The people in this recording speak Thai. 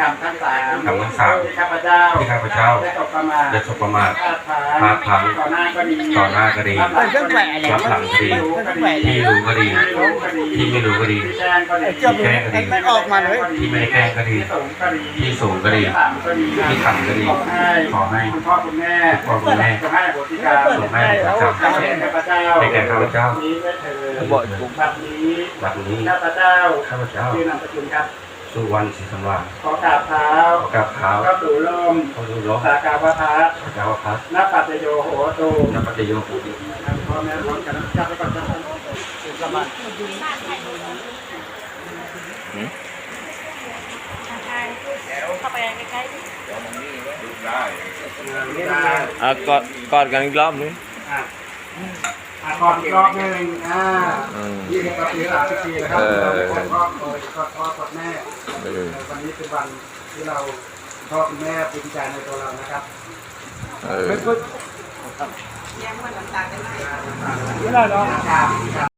กรรมทั้งสามกรรมทั้งสามที่ข้าพเจ้าที่ข้าพเจ้าได้ตกประมาทได้สบประมาทพลาดพลั้งพลาดพลั้งต่อหน้าก็ดีต่อหน้าก็ดีรับหลังเครื่องแขวนอะไรรับหลังก็ดีที่รู้ก็ดีที่ไม่รู้ก็ดีที่แจ้งก็ดีเจ้ามือไม่ออกมาเลยที่ไม่ได้แกล้งก็ดีที่สูงก็ดีที่สูงก็ดีที่ต่ำก็ดีที่ต่ำก็ดีขอให้ขอให้คุณพ่อคุณแม่คุณพ่อคุณแม่จงให้อโหสิกรรมจงให้อโหสิกรรมให้แก่ข้าพเจ้าให้แก่ข้าพเจ้านี้ด้วยเถิดบ่อยผมบัดนี้บัดนี้ข้าพเจ้าข้าพเจ้าชื่อนามสกุลครับ สุวรรณศรีสำราญขอกราบเท้าขอกราบเท้าเข้าสู่ร่มเข้าสู่รบสากาวพัฒพระเจ้าพัฒนับปัจจโยโหตูนับปัจจโยปุติพ่อแม่ร่วมกันจับไปก่อนจับไปประมาณเข้าไปใกล้ๆดินี้ได้อะกอดกอดกันอีกรอบนึงอะอะก่อนอีกรอบหนึ่งอ่าอืมยี่สิบกว่าปีหลังสิบปีนะครับเออเราเป็นคนครอบครัวครอบครัวครอบแม่เออ วันนี้เป็นวันที่เราพ่อคุณแม่ภูมิใจในตัวเรานะครับเออ ไม่ได้หรอก